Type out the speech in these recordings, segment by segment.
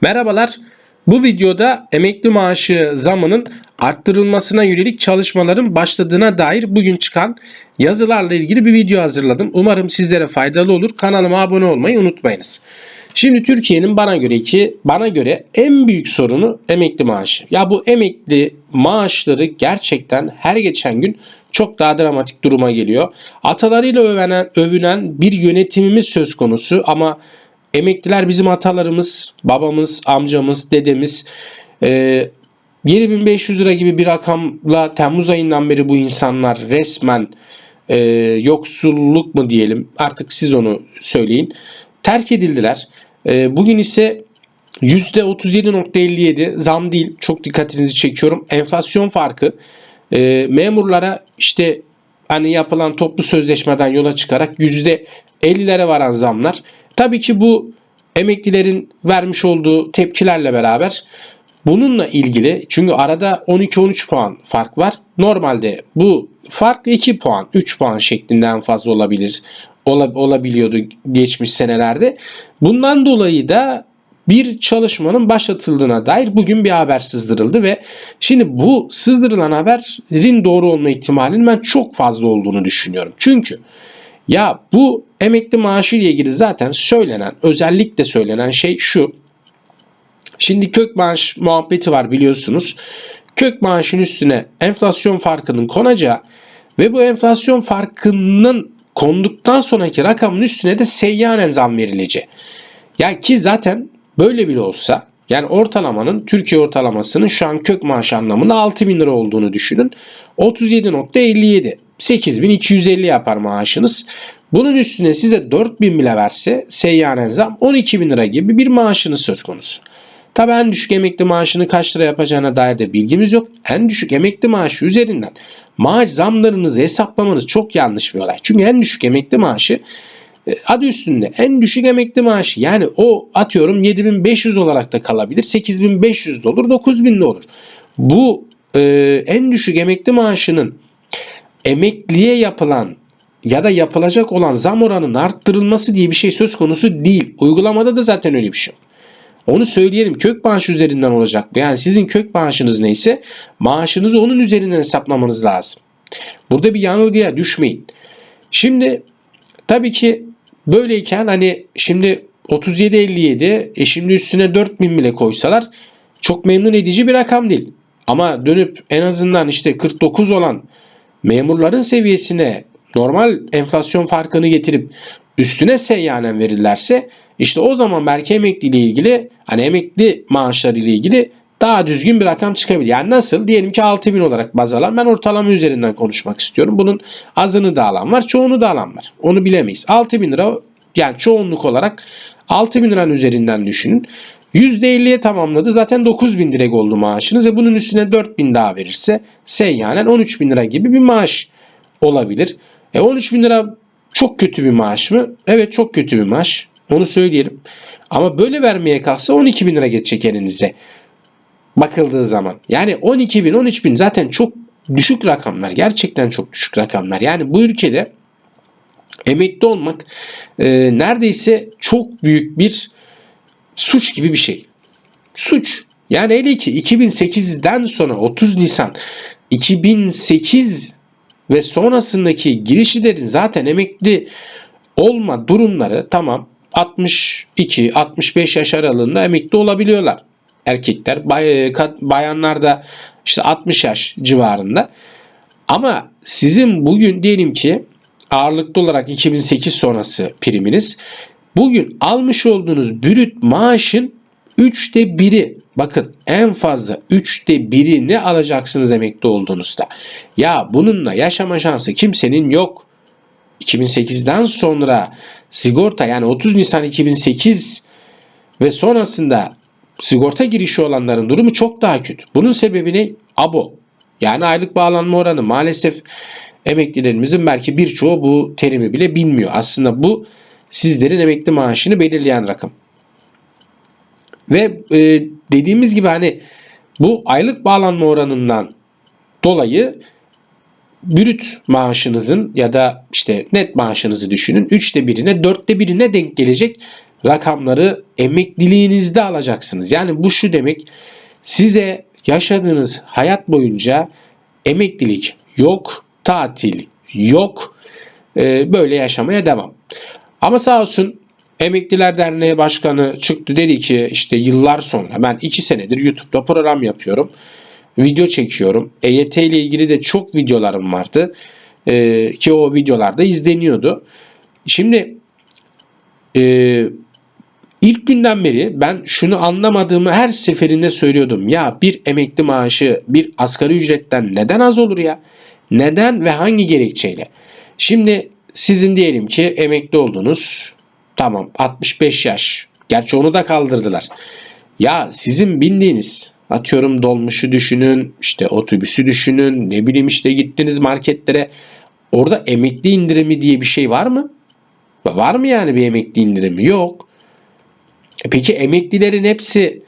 Merhabalar. Bu videoda emekli maaşı zamının arttırılmasına yönelik çalışmaların başladığına dair bugün çıkan yazılarla ilgili bir video hazırladım. Umarım sizlere faydalı olur. Kanalıma abone olmayı unutmayınız. Şimdi Türkiye'nin bana göre ki bana göre en büyük sorunu emekli maaşı. Ya bu emekli maaşları gerçekten her geçen gün çok daha dramatik duruma geliyor. Atalarıyla övenen, övünen bir yönetimimiz söz konusu ama emekliler bizim atalarımız, babamız, amcamız, dedemiz. Ee, 7500 lira gibi bir rakamla Temmuz ayından beri bu insanlar resmen e, yoksulluk mu diyelim artık siz onu söyleyin terk edildiler. E, bugün ise %37.57 zam değil çok dikkatinizi çekiyorum enflasyon farkı e, memurlara işte hani yapılan toplu sözleşmeden yola çıkarak %50'lere varan zamlar tabii ki bu emeklilerin vermiş olduğu tepkilerle beraber Bununla ilgili çünkü arada 12-13 puan fark var. Normalde bu fark 2 puan, 3 puan şeklinde en fazla olabilir. Ola, olabiliyordu geçmiş senelerde. Bundan dolayı da bir çalışmanın başlatıldığına dair bugün bir haber sızdırıldı ve şimdi bu sızdırılan haberin doğru olma ihtimalinin ben çok fazla olduğunu düşünüyorum. Çünkü ya bu emekli maaşı ile ilgili zaten söylenen, özellikle söylenen şey şu. Şimdi kök maaş muhabbeti var biliyorsunuz. Kök maaşın üstüne enflasyon farkının konacağı ve bu enflasyon farkının konduktan sonraki rakamın üstüne de seyyanen zam verilecek. Ya ki zaten böyle bile olsa yani ortalamanın Türkiye ortalamasının şu an kök maaş anlamında 6 bin lira olduğunu düşünün. 37.57 8250 yapar maaşınız. Bunun üstüne size 4000 bile verse seyyanen zam 12 bin lira gibi bir maaşınız söz konusu. Tabi en düşük emekli maaşını kaç lira yapacağına dair de bilgimiz yok. En düşük emekli maaşı üzerinden maaş zamlarınızı hesaplamanız çok yanlış bir olay. Çünkü en düşük emekli maaşı e, adı üstünde en düşük emekli maaşı yani o atıyorum 7500 olarak da kalabilir 8500 de olur 9000 de olur. Bu e, en düşük emekli maaşının emekliye yapılan ya da yapılacak olan zam oranının arttırılması diye bir şey söz konusu değil. Uygulamada da zaten öyle bir şey. Onu söyleyelim kök maaş üzerinden olacak. Yani sizin kök maaşınız neyse maaşınızı onun üzerinden hesaplamanız lazım. Burada bir yanılgıya düşmeyin. Şimdi tabii ki böyleyken hani şimdi 37.57 e şimdi üstüne 4000 bile koysalar çok memnun edici bir rakam değil. Ama dönüp en azından işte 49 olan memurların seviyesine normal enflasyon farkını getirip üstüne seyyanen verirlerse işte o zaman belki emekli ile ilgili hani emekli maaşları ile ilgili daha düzgün bir rakam çıkabilir. Yani nasıl? Diyelim ki 6000 olarak baz alan ben ortalama üzerinden konuşmak istiyorum. Bunun azını da alan var, çoğunu da alan var. Onu bilemeyiz. 6000 lira yani çoğunluk olarak 6000 liranın üzerinden düşünün. %50'ye tamamladı. Zaten 9000 direkt oldu maaşınız ve bunun üstüne 4000 daha verirse seyyanen 13000 lira gibi bir maaş olabilir. E 13000 lira çok kötü bir maaş mı? Evet çok kötü bir maaş. Onu söyleyelim. Ama böyle vermeye kalksa 12 bin lira geçecek elinize. Bakıldığı zaman. Yani 12 bin 13 bin zaten çok düşük rakamlar. Gerçekten çok düşük rakamlar. Yani bu ülkede emekli olmak e, neredeyse çok büyük bir suç gibi bir şey. Suç. Yani hele ki 2008'den sonra 30 Nisan 2008 ve sonrasındaki girişilerin zaten emekli olma durumları tamam 62-65 yaş aralığında emekli olabiliyorlar erkekler. Bay, bayanlar da işte 60 yaş civarında. Ama sizin bugün diyelim ki ağırlıklı olarak 2008 sonrası priminiz bugün almış olduğunuz brüt maaşın 3'te 1'i bakın en fazla 3'te 1'i ne alacaksınız emekli olduğunuzda. Ya bununla yaşama şansı kimsenin yok. 2008'den sonra sigorta yani 30 Nisan 2008 ve sonrasında sigorta girişi olanların durumu çok daha kötü. Bunun sebebi ne? ABO. Yani aylık bağlanma oranı maalesef emeklilerimizin belki birçoğu bu terimi bile bilmiyor. Aslında bu sizlerin emekli maaşını belirleyen rakam. Ve e, dediğimiz gibi hani bu aylık bağlanma oranından dolayı brüt maaşınızın ya da işte net maaşınızı düşünün. Üçte birine, dörtte birine denk gelecek rakamları emekliliğinizde alacaksınız. Yani bu şu demek size yaşadığınız hayat boyunca emeklilik yok, tatil yok, e, böyle yaşamaya devam. Ama sağ olsun Emekliler Derneği Başkanı çıktı dedi ki işte yıllar sonra ben 2 senedir YouTube'da program yapıyorum. Video çekiyorum. EYT ile ilgili de çok videolarım vardı. E, ki o videolarda izleniyordu. Şimdi e, ilk günden beri ben şunu anlamadığımı her seferinde söylüyordum. Ya bir emekli maaşı bir asgari ücretten neden az olur ya? Neden ve hangi gerekçeyle? Şimdi sizin diyelim ki emekli oldunuz. Tamam 65 yaş. Gerçi onu da kaldırdılar. Ya sizin bindiğiniz atıyorum dolmuşu düşünün, işte otobüsü düşünün, ne bileyim işte gittiniz marketlere. Orada emekli indirimi diye bir şey var mı? Var mı yani bir emekli indirimi? Yok. E peki emeklilerin hepsi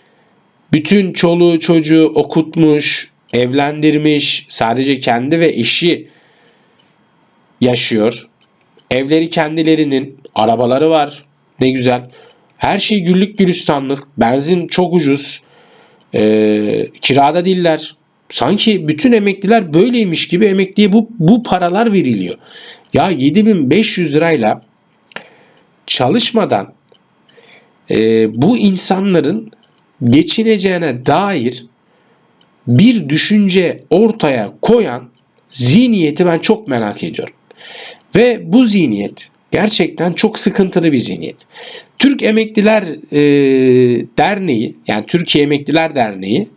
bütün çoluğu çocuğu okutmuş, evlendirmiş, sadece kendi ve eşi yaşıyor. Evleri kendilerinin, arabaları var. Ne güzel. Her şey güllük gülistanlık. Benzin çok ucuz. Ee, kirada değiller. Sanki bütün emekliler böyleymiş gibi emekliye bu, bu paralar veriliyor. Ya 7500 lirayla çalışmadan e, bu insanların geçineceğine dair bir düşünce ortaya koyan zihniyeti ben çok merak ediyorum. Ve bu zihniyet gerçekten çok sıkıntılı bir zihniyet. Türk Emekliler e, Derneği yani Türkiye Emekliler Derneği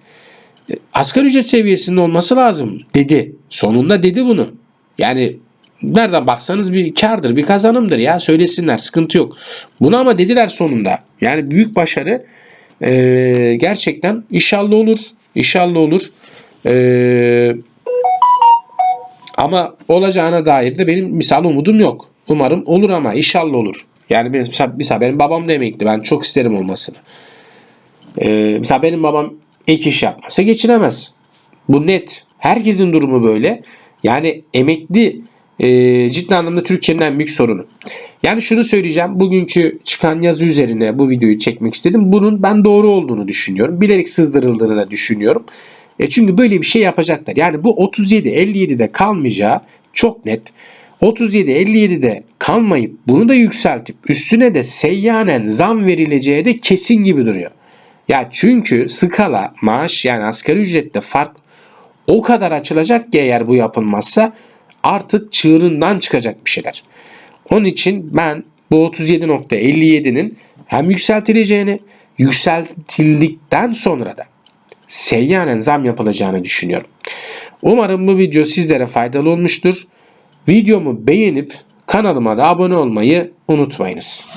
e, asgari ücret seviyesinde olması lazım dedi. Sonunda dedi bunu. Yani nereden baksanız bir kardır, bir kazanımdır ya söylesinler sıkıntı yok. Bunu ama dediler sonunda. Yani büyük başarı e, gerçekten inşallah olur. İnşallah olur. Eee ama olacağına dair de benim misal umudum yok. Umarım olur ama inşallah olur. Yani benim, mesela, benim babam da emekli. Ben çok isterim olmasını. Ee, mesela benim babam ek iş yapmasa geçinemez. Bu net. Herkesin durumu böyle. Yani emekli e, ciddi anlamda Türkiye'nin en büyük sorunu. Yani şunu söyleyeceğim. Bugünkü çıkan yazı üzerine bu videoyu çekmek istedim. Bunun ben doğru olduğunu düşünüyorum. Bilerek sızdırıldığını da düşünüyorum. E çünkü böyle bir şey yapacaklar. Yani bu 37-57'de kalmayacağı çok net. 37-57'de kalmayıp bunu da yükseltip üstüne de seyyanen zam verileceği de kesin gibi duruyor. Ya çünkü skala maaş yani asgari ücrette fark o kadar açılacak ki eğer bu yapılmazsa artık çığırından çıkacak bir şeyler. Onun için ben bu 37.57'nin hem yükseltileceğini yükseltildikten sonra da seyyanen zam yapılacağını düşünüyorum. Umarım bu video sizlere faydalı olmuştur. Videomu beğenip kanalıma da abone olmayı unutmayınız.